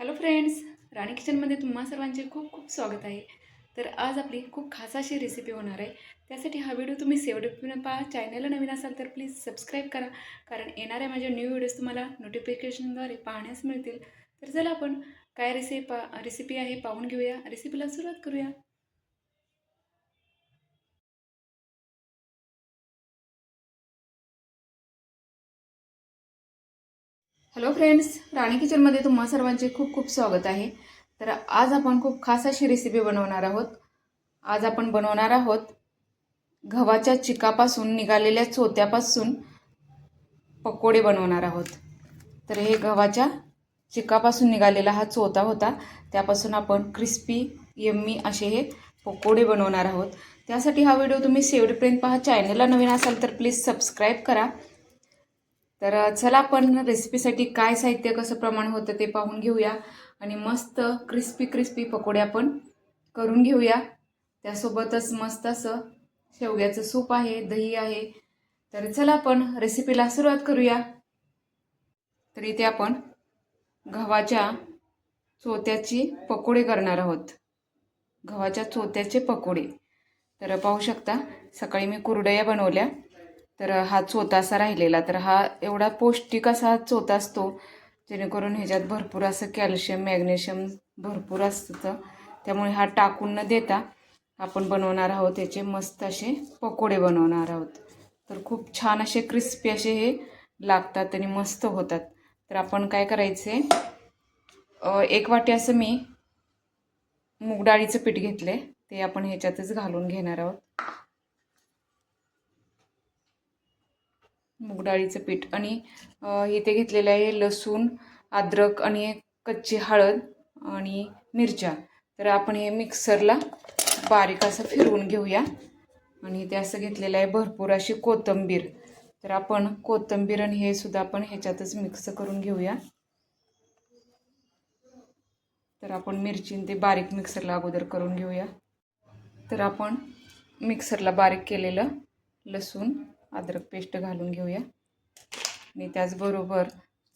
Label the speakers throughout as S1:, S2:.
S1: Hello friends राणी किचनमध्ये तुम्हा सर्वांचे खूप खूप स्वागत आहे. तर आज आपली खूप खास अशी रेसिपी होणार आहे. त्यासाठी हा व्हिडिओ तुम्ही सेवढं पहा. चॅनलला नवीन असाल तर प्लीज सबस्क्राईब करा. कारण येणाऱ्या माझ्या न्यू व्हिडिओज तुम्हाला नोटिफिकेशनद्वारे पाहण्यास मिळतील. तर चला आपण काय रेसिपी पा रेसिपी आहे पाहून घेऊया. रेसिपीला सुरुवात करूया. हॅलो फ्रेंड्स राणी किचनमध्ये तुम्हा सर्वांचे खूप खूप स्वागत आहे. तर आज आपण खूप खास अशी रेसिपी बनवणार आहोत. आज आपण बनवणार आहोत गव्हाच्या चिकापासून निघालेल्या चोत्यापासून पकोडे बनवणार आहोत. तर हे गव्हाच्या चिकापासून निघालेला हा चोता होता. त्यापासून आपण क्रिस्पी यम्मी असे हे पकोडे बनवणार आहोत. त्यासाठी हा व्हिडिओ तुम्ही शेवटपर्यंत पहा. चॅनलला नवीन असाल तर प्लीज सबस्क्राईब करा. तर चला आपण रेसिपीसाठी काय साहित्य कसं प्रमाण होतं ते पाहून घेऊया. आणि मस्त क्रिस्पी क्रिस्पी पकोडे आपण करून घेऊया. त्यासोबतच मस्त असं शेवग्याचं सूप आहे दही आहे. तर चला आपण रेसिपीला सुरुवात करूया. तर इथे आपण गव्हाच्या चोत्याची पकोडे करणार आहोत. गव्हाच्या चोत्याचे पकोडे. तर पाहू शकता सकाळी मी कुरडया बनवल्या. तर हा चोथा असा राहिलेला. तर हा एवढा पौष्टिक असा चोता असतो जेणेकरून ह्याच्यात भरपूर असं कॅल्शियम मॅग्नेशियम भरपूर असतं. त्यामुळे हा टाकून न देता आपण बनवणार आहोत याचे मस्त असे पकोडे बनवणार आहोत. तर खूप छान असे क्रिस्पी असे हे लागतात आणि मस्त होतात. तर आपण काय करायचे एक वाटी असं मी मूग डाळीचं पीठ आहे ते आपण ह्याच्यातच घालून घेणार आहोत. डाळीचं पीठ. आणि इथे घेतलेलं आहे लसूण अद्रक आणि कच्ची हळद आणि मिरच्या. तर आपण हे मिक्सरला बारीक असं फिरवून घेऊया. आणि इथे असं घेतलेलं आहे भरपूर अशी कोथिंबीर. तर आपण कोथिंबीर आणि हे सुद्धा आपण ह्याच्यातच मिक्स करून घेऊया. तर आपण मिरची ते बारीक मिक्सरला अगोदर करून घेऊया. तर आपण मिक्सरला बारीक केलेलं लसूण अद्रक पेस्ट घालून घेऊया. आणि त्याचबरोबर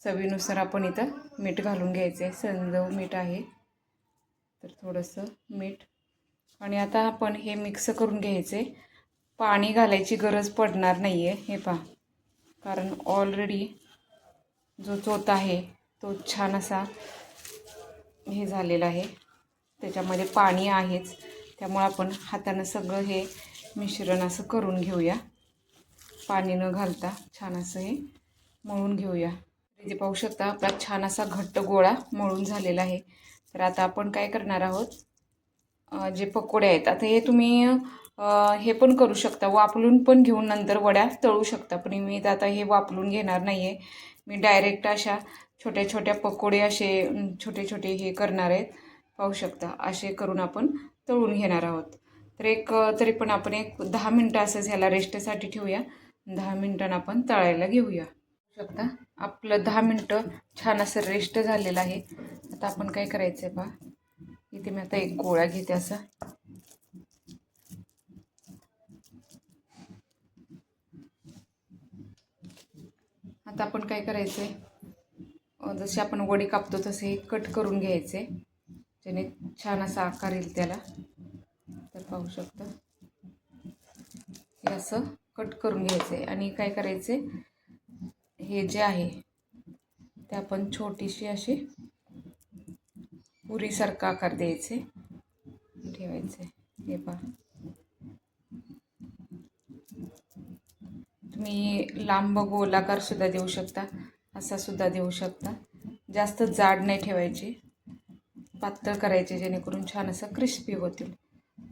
S1: चवीनुसार आपण इथं मीठ घालून घ्यायचं. आहे संजव मीठ आहे. तर थोडंसं मीठ. आणि आता आपण हे मिक्स करून घ्यायचे. पाणी घालायची गरज पडणार नाही आहे हे पहा. कारण ऑलरेडी जो चोत आहे तो छान असा हे झालेला आहे. त्याच्यामध्ये पाणी आहेच. त्यामुळं आपण हातानं सगळं हे मिश्रण असं करून घेऊया. पाणी न घालता छान असं हे. मळून घेऊया. म्हणजे इथे पाहू शकता आपला छान असा घट्ट गोळा मळून झालेला आहे. तर आता आपण काय करणार आहोत? जे पकोडे आहेत. आता हे तुम्ही हे पण करू शकता. वापलून पण घेऊन नंतर वड्या तळू शकता. पण मी आता हे वापलून घेणार नाही आहे मी डायरेक्ट अशा छोट्या छोट्या पकोडे असे छोटे छोटे हे करणार आहेत. पाहू शकता. असे करून आपण तळून घेणार आहोत. तर एक तरी पण आपण एक दहा मिनटं असंच ह्याला रेस्टसाठी ठेवूया. दहा मिनटांना आपण तळायला घेऊया. शकता आपलं दहा मिनटं छान असं रेस्ट झालेलं आहे. आता आपण काय करायचं आहे बा? इथे मी आता एक गोळा घेते असा. आता आपण काय करायचं आहे जसे आपण वडी कापतो तसे कट करून घ्यायचे. ज्याने छान असा आकार येईल त्याला. तर पाहू शकता. हे असं. कट करून घ्यायचे आणि काय करायचे? हे जे आहे ते आपण छोटीशी अशी पुरीसारखा आकार द्यायचे. ठेवायचे. हे पहा. तुम्ही लांब गोलाकार सुद्धा देऊ शकता असा सुद्धा देऊ शकता. जास्त जाड नाही ठेवायची. पातळ करायचे जेणेकरून छान असं क्रिस्पी होतील.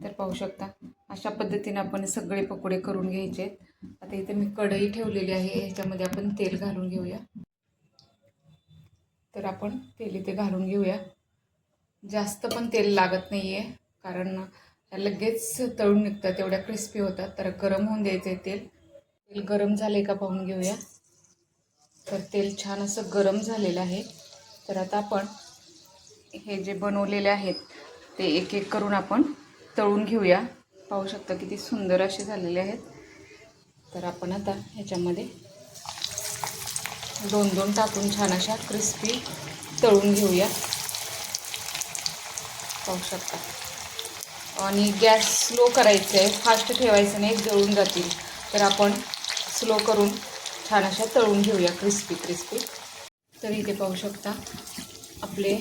S1: तर पाहू शकता. अशा पद्धतीने आपण सगळे पकोडे करून घ्यायचे. आता इथे मी कढई ठेवलेली आहे ह्याच्यामध्ये आपण तेल घालून घेऊया. तर आपण तेल इथे घालून घेऊया. जास्त पण तेल लागत नाही आहे कारण लगेच तळून निघतात तेवढ्या क्रिस्पी होतात. तर गरम होऊन द्यायचं आहे तेल. तेल गरम झालं आहे का पाहून घेऊया. तर तेल छान असं गरम झालेलं आहे. तर आता आपण हे जे बनवलेले आहेत ते एक एक करून आपण तळून घेऊया. पाहू शकता किती सुंदर असे झालेले आहेत. तर आपण आता ह्याच्यामध्ये दोन दोन टाकून छान अशा क्रिस्पी तळून घेऊया. पाहू शकता. आणि गॅस स्लो करायचं आहे फास्ट ठेवायचं नाही जळून जातील. तर आपण स्लो करून छान अशा तळून घेऊया क्रिस्पी क्रिस्पी तर इथे पाहू शकता आपले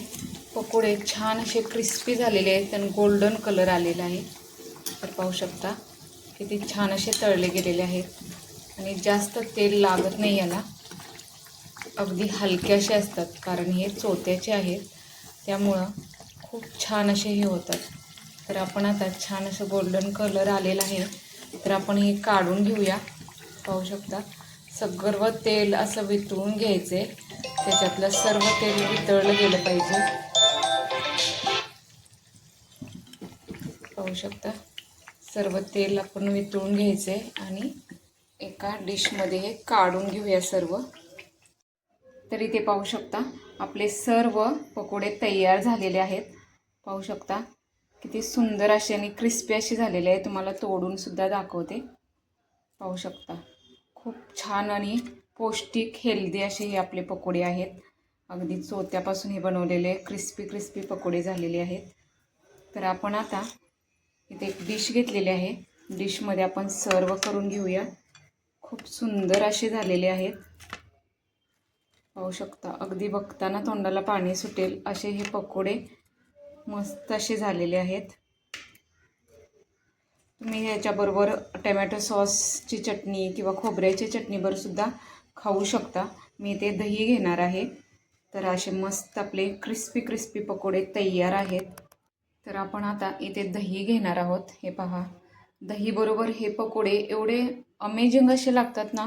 S1: पकोडे छान असे क्रिस्पी झालेले आहेत आणि गोल्डन कलर आलेला आहे. तर पाहू शकता. किती छान असे तळले गेलेले आहेत. आणि जास्त तेल लागत नाही याला. अगदी हलके असे असतात. कारण हे चोत्याचे आहेत. त्यामुळं खूप छान असे हे होतात. तर आपण आता छान असं गोल्डन कलर आलेला आहे. तर आपण हे काढून घेऊया. पाहू शकता. सर्व तेल असं वितळून घ्यायचं आहे त्याच्यातलं सर्व तेल वितळलं गेलं पाहिजे. पाहू शकता. सर्व तेल आपण वितळून घ्यायचं आहे आणि एका डिशमध्ये हे काढून घेऊया सर्व. तर इथे पाहू शकता आपले सर्व पकोडे तयार झालेले आहेत. पाहू शकता किती सुंदर असे आणि क्रिस्पी असे झालेले आहे. तुम्हाला तोडूनसुद्धा दाखवते. पाहू शकता खूप छान आणि पौष्टिक हेल्दी असे हे आपले पकोडे आहेत. अगदी चोत्यापासून हे बनवलेले क्रिस्पी क्रिस्पी पकोडे झालेले आहेत. तर आपण आता इथे एक डिश घेतलेली आहे. डिशमध्ये आपण सर्व करून घेऊया. खूप सुंदर असे झालेले आहेत. पाहू शकता अगदी बघताना तोंडाला पाणी सुटेल असे हे पकोडे मस्त असे झालेले आहेत. तुम्ही ह्याच्याबरोबर टमॅटो सॉसची चटणी किंवा खोबऱ्याची चटणीबरोबर सुद्धा खाऊ शकता. मी ते दही घेणार आहे. तर असे मस्त आपले क्रिस्पी क्रिस्पी पकोडे तयार आहेत. तर आपण आता इथे दही घेणार आहोत. हे पहा. दहीबरोबर हे पकोडे एवढे अमेझिंग असे लागतात ना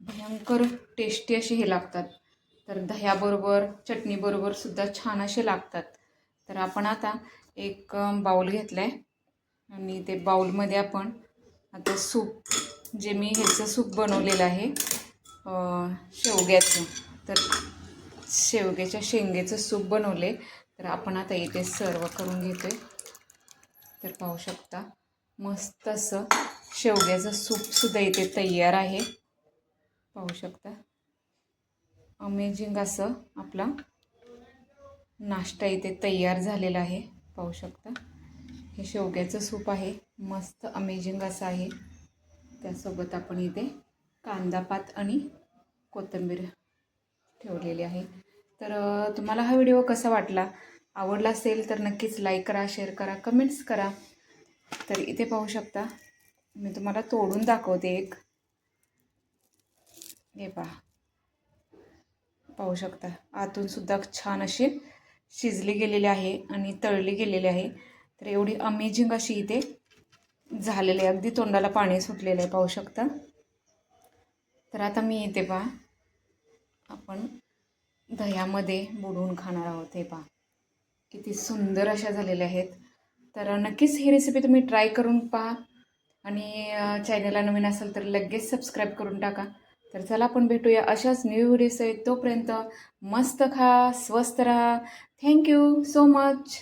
S1: भयंकर टेस्टी असे हे लागतात. तर दह्याबरोबर चटणीबरोबर सुद्धा छान असे लागतात. तर आपण आता एक बाऊल घेतला आहे आणि ते बाऊलमध्ये आपण आता सूप जे मी ह्याचं सूप बनवलेलं आहे शेवग्याचं. तर शेवग्याच्या शेंगेचं सूप बनवले. तर आपण आता इथे सर्व करून घेतो आहे तर पाहू शकता मस्त असं शेवग्याचं सूपसुद्धा इथे तयार आहे. पाहू शकता. अमेझिंग असं आपला नाश्ता इथे तयार झालेला आहे. पाहू शकता. हे शेवग्याचं सूप आहे. मस्त अमेझिंग असं आहे. त्यासोबत आपण इथे कांदापात आणि कोथिंबीर ठेवलेली आहे. तर तुम्हाला हा व्हिडिओ कसा वाटला? आवडला असेल तर नक्कीच लाईक करा शेअर करा कमेंट्स करा. तर इथे पाहू शकता मी तुम्हाला तोडून दाखवते एक. हे पहा. पाहू शकता. आतून सुद्धा छान असे शिजली गेलेले आहे आणि तळली गेलेली आहे. तर एवढी अमेझिंग अशी इथे झालेली आहे. अगदी तोंडाला पाणी सुटलेलं आहे पाहू शकता. तर आता मी इथे पहा. आपण दह्यामध्ये बुडवून खाणार आहोत हे पहा. किती सुंदर अशा झालेल्या आहेत. तर नक्कीच ही रेसिपी तुम्ही ट्राय करून पहा. आणि चॅनलला नवीन असेल तर लगेच सबस्क्राईब करून टाका. तर चला आपण भेटूया अशाच न्यू व्हिडिओज आहेत तोपर्यंत मस्त खा स्वस्त राहा. Thank you so much